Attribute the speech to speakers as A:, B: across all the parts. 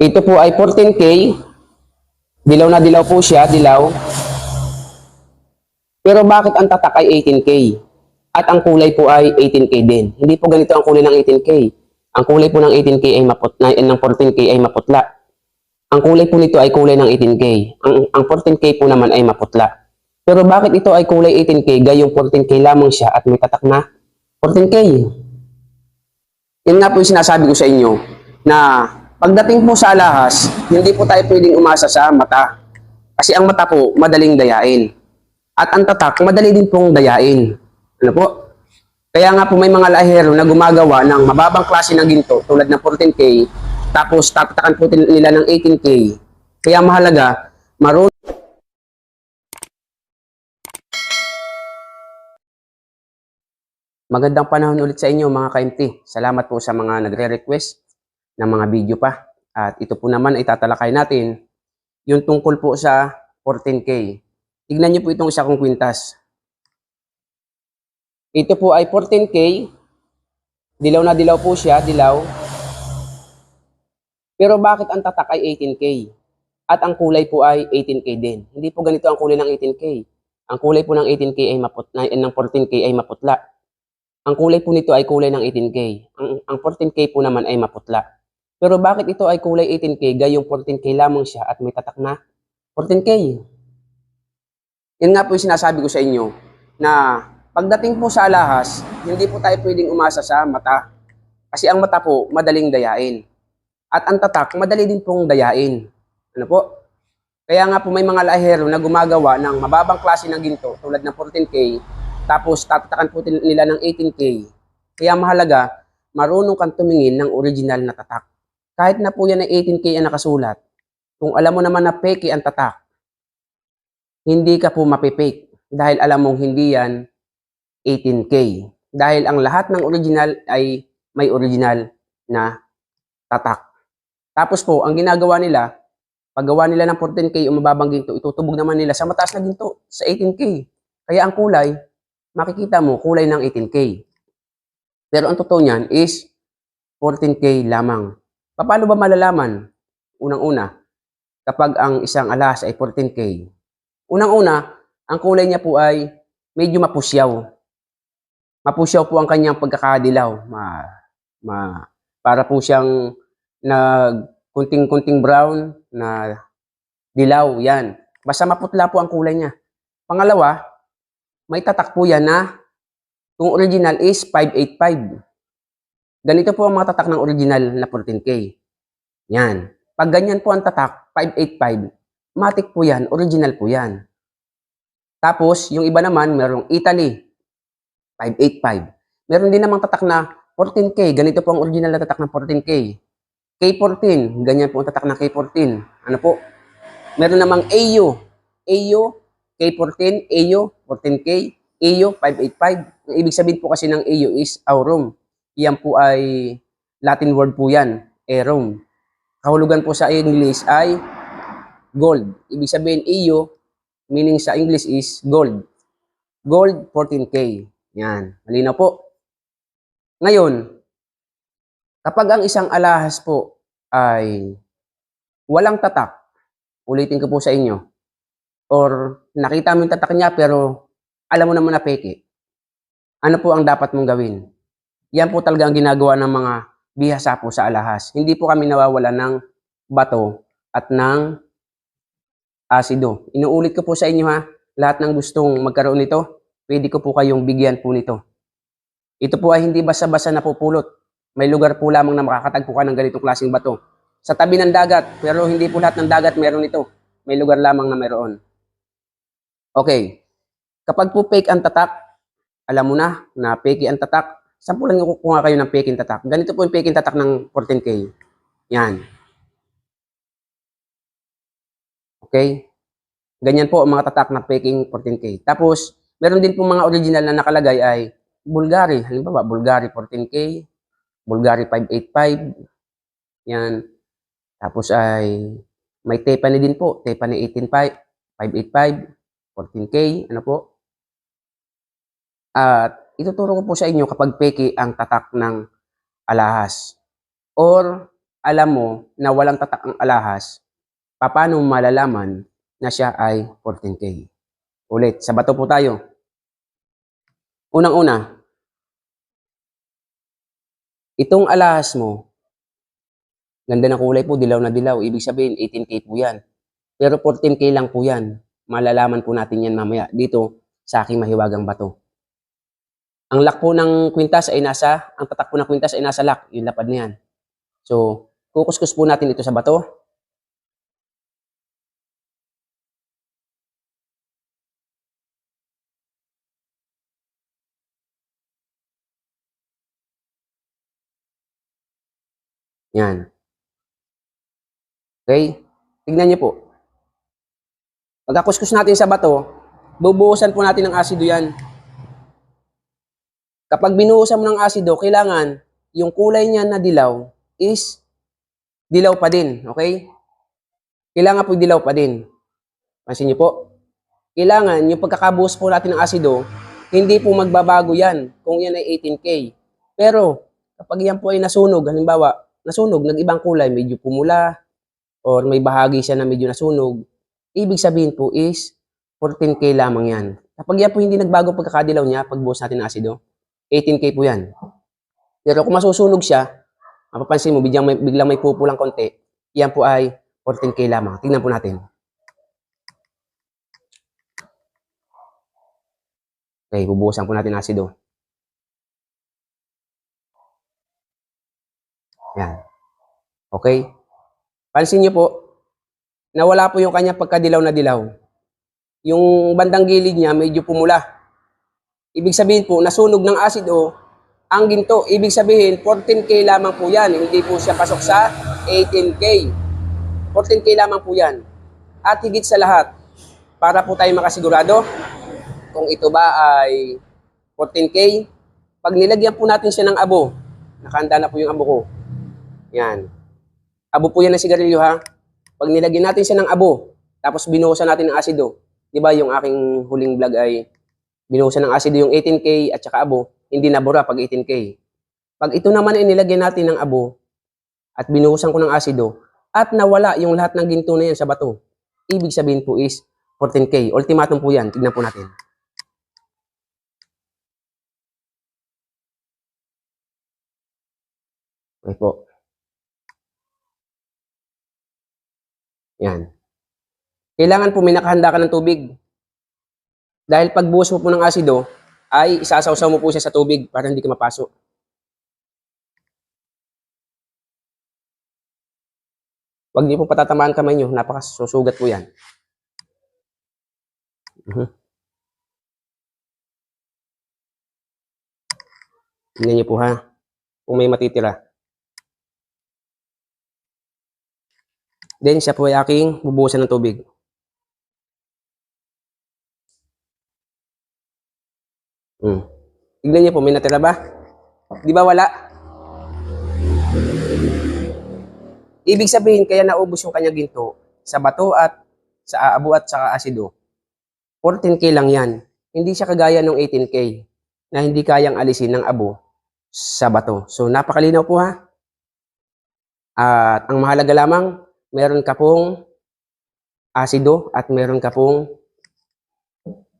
A: Ito po ay 14K. Dilaw na dilaw po siya, dilaw. Pero bakit ang tatak ay 18K? At ang kulay po ay 18K din. Hindi po ganito ang kulay ng 18K. Ang kulay po ng 18K ay maputla, ng 14K ay maputla. Ang kulay po nito ay kulay ng 18K. Ang, ang 14K po naman ay maputla. Pero bakit ito ay kulay 18K gayong 14K lamang siya at may tatak na 14K? Yan nga po yung sinasabi ko sa inyo na pagdating po sa alahas, hindi po tayo pwedeng umasa sa mata. Kasi ang mata po, madaling dayain. At ang tatak, madali din pong dayain. Ano po? Kaya nga po may mga lahero na gumagawa ng mababang klase ng ginto tulad ng 14K tapos tatakan po nila ng 18K. Kaya mahalaga, marunong Magandang panahon ulit sa inyo mga ka-MT. Salamat po sa mga nagre-request ng mga video pa. At ito po naman ay tatalakay natin yung tungkol po sa 14K. Tignan niyo po itong isa kong kwintas. Ito po ay 14K. Dilaw na dilaw po siya, dilaw. Pero bakit ang tatak ay 18K? At ang kulay po ay 18K din. Hindi po ganito ang kulay ng 18K. Ang kulay po ng 18K ay maput ng 14K ay maputla. Ang kulay po nito ay kulay ng 18K. Ang, ang 14K po naman ay maputla. Pero bakit ito ay kulay 18K gayong 14K lamang siya at may tatak na 14K? Yan nga po yung sinasabi ko sa inyo na pagdating po sa alahas, hindi po tayo pwedeng umasa sa mata. Kasi ang mata po, madaling dayain. At ang tatak, madali din pong dayain. Ano po? Kaya nga po may mga lahero na gumagawa ng mababang klase ng ginto tulad ng 14K tapos tatatakan po nila ng 18K. Kaya mahalaga, marunong kang tumingin ng original na tatak. Kahit na po yan ay 18K ang nakasulat, kung alam mo naman na peke ang tatak, hindi ka po mapipake dahil alam mong hindi yan 18K. Dahil ang lahat ng original ay may original na tatak. Tapos po, ang ginagawa nila, paggawa nila ng 14K o mababang ginto, itutubog naman nila sa mataas na ginto, sa 18K. Kaya ang kulay, makikita mo kulay ng 18K. Pero ang totoo niyan is 14K lamang. Paano ba malalaman? Unang-una, kapag ang isang alas ay 14K. Unang-una, ang kulay niya po ay medyo mapusyaw. Mapusyaw po ang kanyang pagkakadilaw. Ma, ma, para po siyang nag kunting-kunting brown na dilaw. Yan. Basta maputla po ang kulay niya. Pangalawa, may tatak po yan na kung original is 585. Ganito po ang mga tatak ng original na 14K. Yan. Pag ganyan po ang tatak, 585, matik po yan, original po yan. Tapos, yung iba naman, merong Italy, 585. Meron din namang tatak na 14K. Ganito po ang original na tatak ng 14K. K14, ganyan po ang tatak ng K14. Ano po? Meron namang AU. AU, K14, AU, 14K, AU, 585. Ang ibig sabihin po kasi ng AU is aurum. Yan po ay Latin word po yan, arum. Kahulugan po sa English ay gold. Ibig sabihin AU, meaning sa English is gold. Gold, 14K. Yan. Malinaw po. Ngayon, kapag ang isang alahas po ay walang tatak, ulitin ko po sa inyo, or nakita mo yung tatak niya pero alam mo naman na peke, ano po ang dapat mong gawin? Yan po talaga ang ginagawa ng mga bihasa po sa alahas. Hindi po kami nawawala ng bato at ng asido. Inuulit ko po sa inyo ha, lahat ng gustong magkaroon nito, pwede ko po kayong bigyan po nito. Ito po ay hindi basa-basa na pupulot. May lugar po lamang na makakatagpo ka ng ganitong klaseng bato. Sa tabi ng dagat, pero hindi po lahat ng dagat meron ito. May lugar lamang na meron. Okay. Kapag po fake ang tatak, alam mo na na fake ang tatak. Sampulan ko kuha kayo ng ang tatak. Ganito po yung ang tatak ng 14K. Yan. Okay? Ganyan po ang mga tatak ng faking 14K. Tapos, meron din po mga original na nakalagay ay Bulgari. Halimbawa, Bulgari 14K, Bulgari 585. Yan. Tapos ay may Tepani din po. Tepani 185, 585, 14K. Ano po? At ituturo ko po sa inyo kapag peke ang tatak ng alahas. Or alam mo na walang tatak ang alahas, paano malalaman na siya ay 14K? Ulit, sa bato po tayo. Unang-una, itong alahas mo, ganda ng kulay po, dilaw na dilaw. Ibig sabihin, 18K po yan. Pero 14K lang po yan. Malalaman po natin yan mamaya dito sa aking mahiwagang bato. Ang lock po ng kwintas ay nasa, ang tatak po ng kwintas ay nasa lock, yung lapad na yan. So, kukuskus po natin ito sa bato. Yan. Okay? Tignan niyo po. Pagkakuskus natin sa bato, bubuhusan po natin ng asido yan. Kapag binuhusan mo ng asido, kailangan yung kulay niya na dilaw is dilaw pa din. Okay? Kailangan po dilaw pa din. Pansin niyo po. Kailangan yung pagkakabuhos po natin ng asido, hindi po magbabago yan kung yan ay 18K. Pero kapag yan po ay nasunog, halimbawa, nasunog, nag-ibang kulay, medyo pumula, or may bahagi siya na medyo nasunog, ibig sabihin po is 14K lamang yan. Kapag yan po hindi nagbago pagkakadilaw niya, pagbuhos natin ng asido, 18K po yan. Pero kung masusunog siya, mapapansin mo, biglang may, biglang may pupulang konti, yan po ay 14K lamang. Tingnan po natin. Okay, bubuhusan po natin asido. Yan. Okay? Pansin niyo po, nawala po yung kanya pagkadilaw na dilaw. Yung bandang gilid niya medyo pumula. Ibig sabihin po, nasunog ng asido ang ginto. Ibig sabihin, 14K lamang po yan. Hindi po siya pasok sa 18K. 14K lamang po yan. At higit sa lahat, para po tayo makasigurado, kung ito ba ay 14K, pag nilagyan po natin siya ng abo, nakahanda na po yung abo ko. Yan. Abo po yan ng sigarilyo ha. Pag nilagyan natin siya ng abo, tapos binuhusan natin ng asido, di ba yung aking huling vlog ay binuhusan ng asido yung 18K at saka abo, hindi nabura pag 18K. Pag ito naman ay nilagyan natin ng abo at binuhusan ko ng asido at nawala yung lahat ng ginto na yan sa bato, ibig sabihin po is 14K. Ultimatum po yan. Tignan po natin. Okay po. Yan. Kailangan po may nakahanda ka ng tubig. Dahil pagbuhos mo po ng asido, ay isasawsaw mo po siya sa tubig para hindi ka mapasok. Huwag niyo po patatamaan kamay niyo, napakasusugat po yan. Mhm. Tingnan niyo po ha, kung may matitira. Then siya po ay aking bubuhusan ng tubig. Hmm. Tignan niyo po, may natira ba? Di ba wala? Ibig sabihin, kaya naubos yung kanyang ginto sa bato at sa abo at sa asido. 14K lang yan. Hindi siya kagaya ng 18K na hindi kayang alisin ng abo sa bato. So, napakalinaw po ha. At ang mahalaga lamang, meron ka pong asido at meron ka pong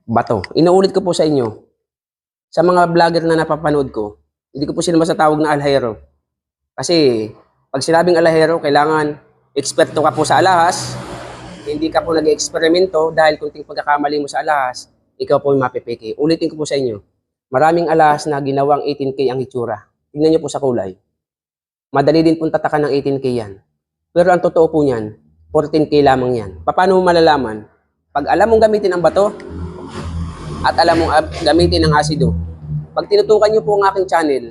A: bato. Inuulit ko po sa inyo, sa mga vlogger na napapanood ko, hindi ko po sila masatawag na alhero. Kasi pag sinabing alahero, kailangan eksperto ka po sa alahas, hindi ka po nag-eksperimento dahil kunting pagkakamali mo sa alahas, ikaw po yung mapipiki. Ulitin ko po sa inyo, maraming alahas na ginawang 18K ang itsura. Tingnan niyo po sa kulay. Madali din pong tatakan ng 18K yan. Pero ang totoo po niyan, 14K lamang yan. Paano mo malalaman? Pag alam mong gamitin ang bato, at alam mong ab- gamitin ang asido, pag tinutukan niyo po ang aking channel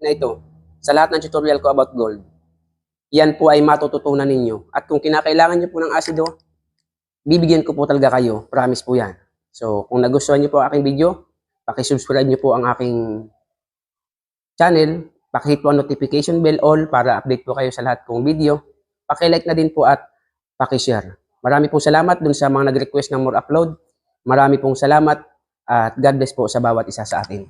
A: na ito, sa lahat ng tutorial ko about gold, yan po ay matututunan ninyo. At kung kinakailangan niyo po ng asido, bibigyan ko po talaga kayo. Promise po yan. So, kung nagustuhan niyo po ang aking video, pakisubscribe niyo po ang aking channel. Pakihit po ang notification bell all para update po kayo sa lahat kong video. Pakilike na din po at pakishare. Marami pong salamat dun sa mga nag-request ng more upload. Marami pong salamat at God bless po sa bawat isa sa atin.